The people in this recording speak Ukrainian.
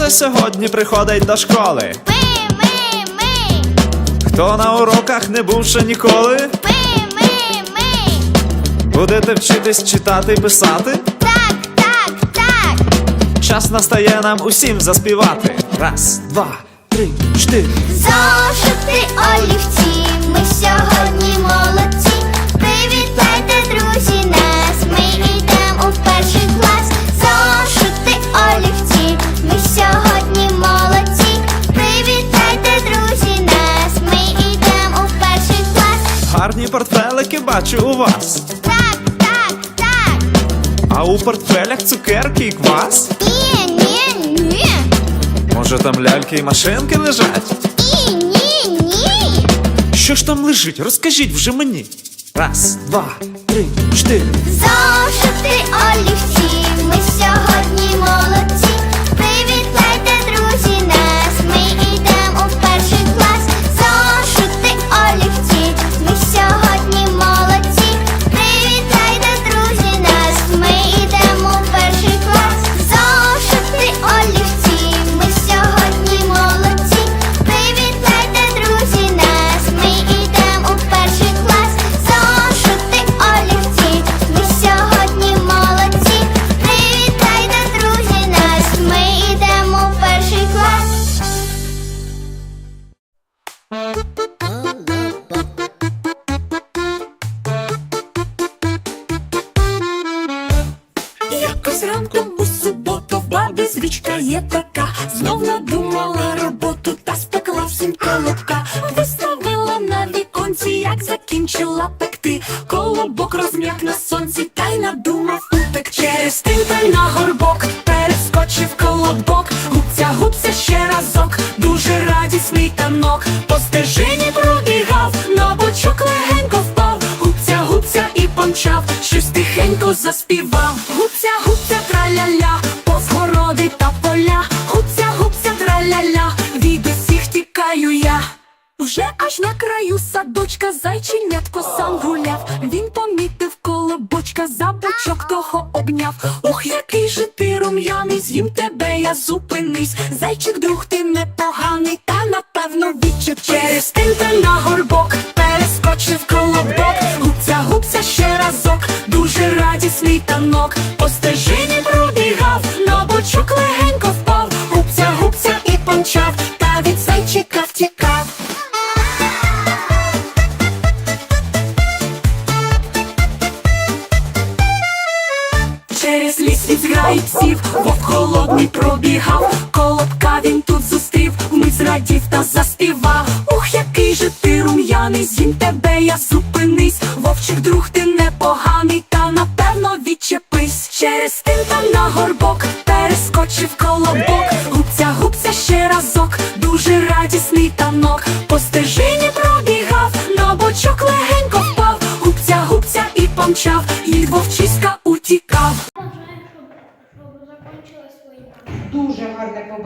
це сьогодні приходить до школи? Ми, ми, ми, Хто на уроках не був ще ніколи? ми. Будете вчитись читати і писати? Так, так, так. Час настає нам усім заспівати. Раз, два, три, чотири. Зошити олівці, ми сьогодні молодці. Привітайте, друзі, нас. Ми йдемо в перший клас. Зошити олівці, ми сьогодні молодці. Привітайте, друзі, нас. Ми йдемо в перший клас. Гарні портфелики бачу у вас. Так, у портфелях цукерки і квас? Ні, ні, ні. Може там ляльки і машинки лежать? Ні, ні, ні. Що ж там лежить? Розкажіть вже мені. Раз, два, три, чотири. Зошити Якось ранком у суботу в бабі звичка є така, знов надумала роботу та спекла всім колобка. Виставила на віконці, як закінчила пекти. Колобок розм'як на стежині пробігав, на бочок легенько впав. Гупця, гупця і помчав, щось тихенько заспівав. Гупця, гупця, траля-ля, повгороди та поля. Гупця, гупця, траля-ля, від усіх тікаю я. Вже аж на краю садочка зайченятко сам гуляв. Він помітив колобочка, за бочок того обняв. Ох, який же ти рум'яний, з'їм тебе, я зупинись. Зайчик, друг, ти непоганий, Радісний танок, по стежині пробігав, на бочок легенько впав. Гупця, гупця і помчав, та від зайчика втікав. Через ліс від зграї псів, вовк холодний пробігав, колобка він тут зустрів, ми зрадів та заспівав. Ух, який же ти рум'яний, з'їм тебе, я зупинись. Вовчик друг ти непоганий, гупця дуже радісний танок. По стежині пробігав, на бочок легенько впав. Гупця, гупця і помчав, і вовчиська утікав. Дуже гарне побажання.